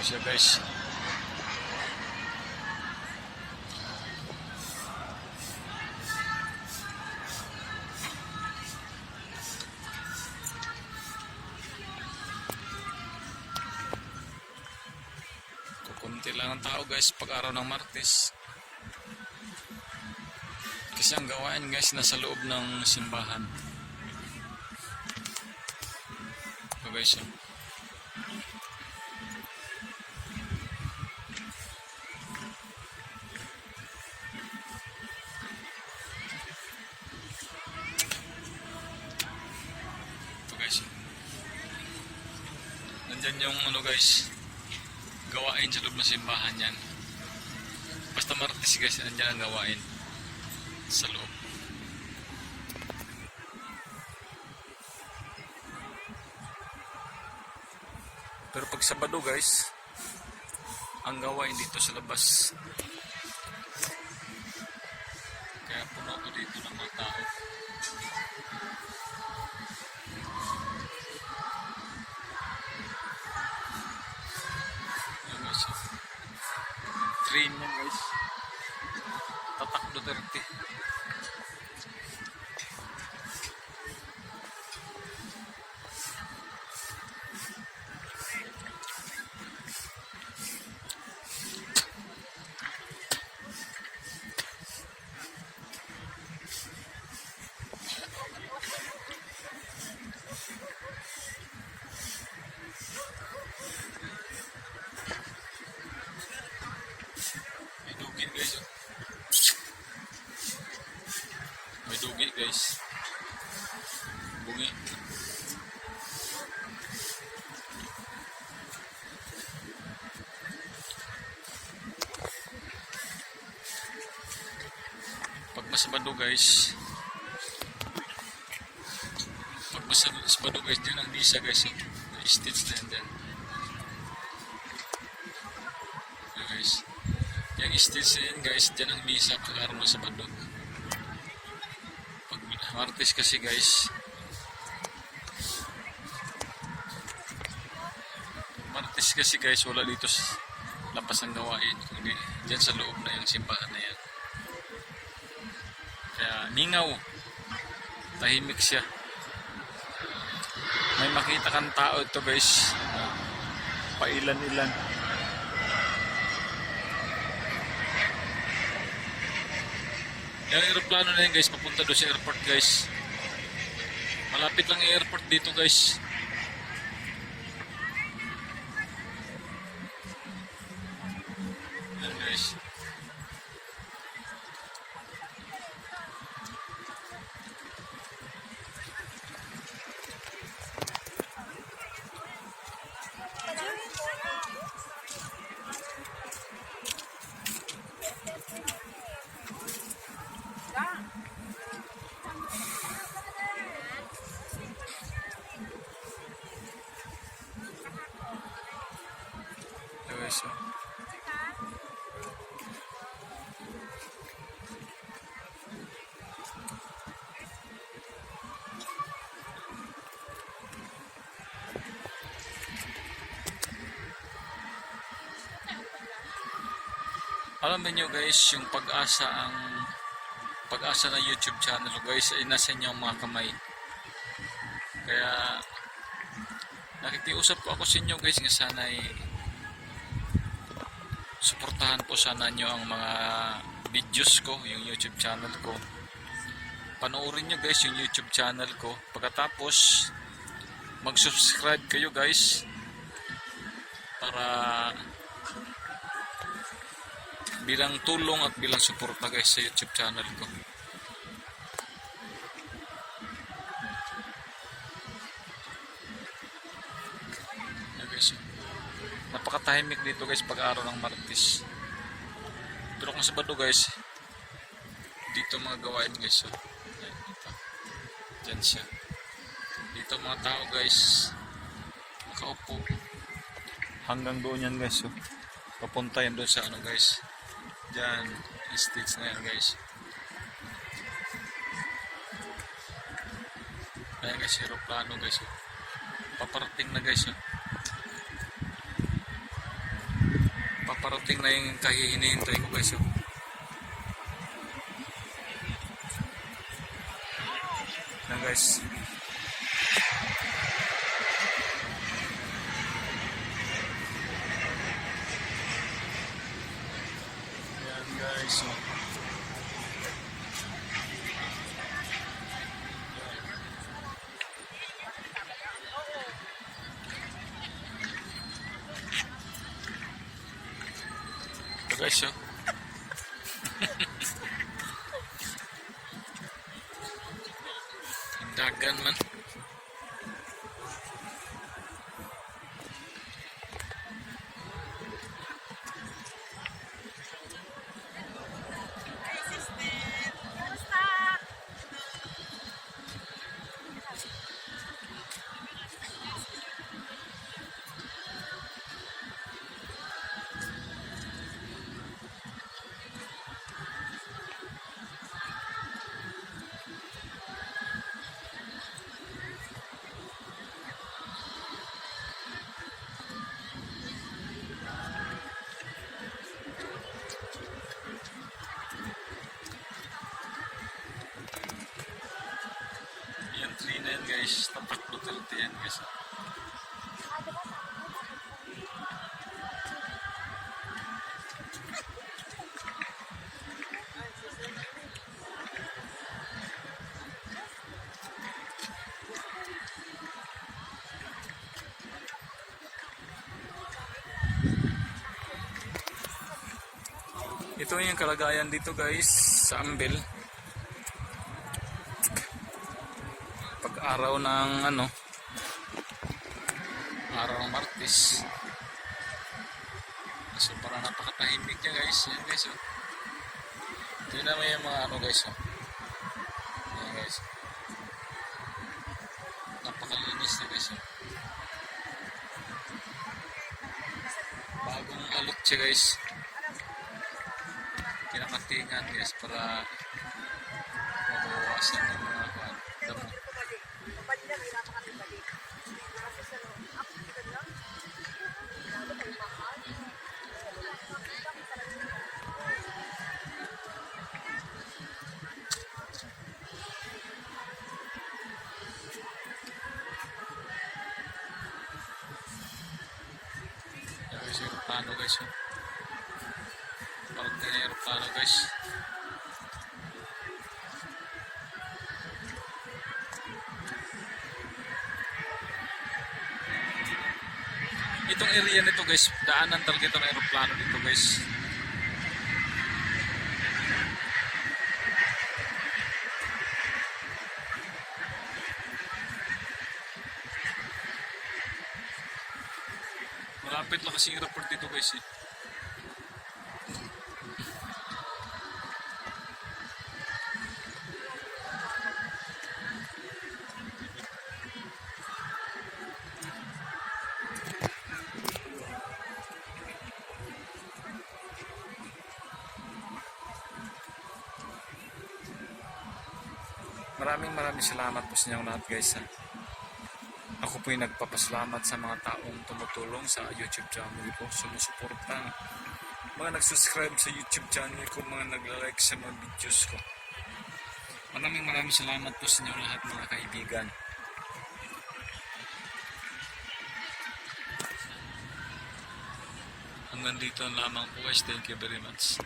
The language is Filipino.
Ito siya guys. Kukunti lang ang tao guys pag araw ng Martes. Kasi ang gawain guys nasa loob ng simbahan. Ito guys oh. Nandyan yung ano guys. Gawain sa loob ng simbahan yan. Basta martes guys, nandyan ang gawain. Sa loob. Pero pag Sabado guys, ang gawain dito sa labas. Kaya puno ko dito ng mga tao. train yan guys. Tatak do 30 Pag masabado guys. Pag masabado guys, dyan ang bisa guys. stitch na yan. Ayan, guys. Yung stage na yan guys, dyan ang misa pag araw ng Sabado. Pag Martes kasi guys, Martes kasi guys, wala dito sa lapas ng gawain. Kundi dyan sa loob na yung simbahan na yan. Ningaw, tahimik siya. May makita kang tao ito guys, pailan-ilan. Yung aeroplano na yun guys, papunta doon sa airport guys. Malapit lang yung airport dito guys. Yan guys. Yan guys. oh. Alam niyo guys, yung pag-asa ang pag-asa na YouTube channel guys ay nasa inyo ang mga kamay. Kaya nakikiusap po ako sa inyo guys nga sana ay suportahan po sana nyo ang mga videos ko, yung YouTube channel ko. Panoorin nyo guys yung YouTube channel ko. Pagkatapos mag-subscribe kayo guys para bilang tulong at bilang suporta guys sa YouTube channel ko. Ayan, guys. Napakatahimik dito guys pag araw ng Martes. Pero kung Sabado guys, dito mga gawain guys. Oh. Ayan, dito. Diyan siya. Dito mga tao guys, nakaupo. Hanggang doon yan guys. Oh. Papunta yan doon sa ano guys. Diyan, stage na yan guys. Ayan guys, aeroplano guys. Paparating na guys. Oh. Paparating na yung kahihinihintay ko guys. Oh. Yan guys. Yan guys. Oh. Ito guys, oh. Ang Dagan man. Ito yung kalagayan dito guys sa Ambil. Pag araw ng ano, araw ng Martes. So parang napakatahimik niya guys. Yan guys oh. Tingnan mo yung mga ano guys oh. Yan guys. Napakalinis na guys oh. Bagong alok siya guys. Kinakatingan guys para mabawasan ng mga kuwan, damo. Yan guys, yung aeroplano guys. Itong area nito guys, daanan talaga ito ng aeroplano dito guys. Malapit lang kasi yung airport dito guys eh. Maraming maraming salamat po sa inyong lahat guys. Ako po yung nagpapasalamat sa mga taong tumutulong sa YouTube channel ko, sumusuporta. Mga nagsuscribe sa YouTube channel ko, mga nagla-like sa mga videos ko. Maraming maraming salamat po sa inyong lahat mga kaibigan. Hanggang dito lamang po guys. Thank you very much.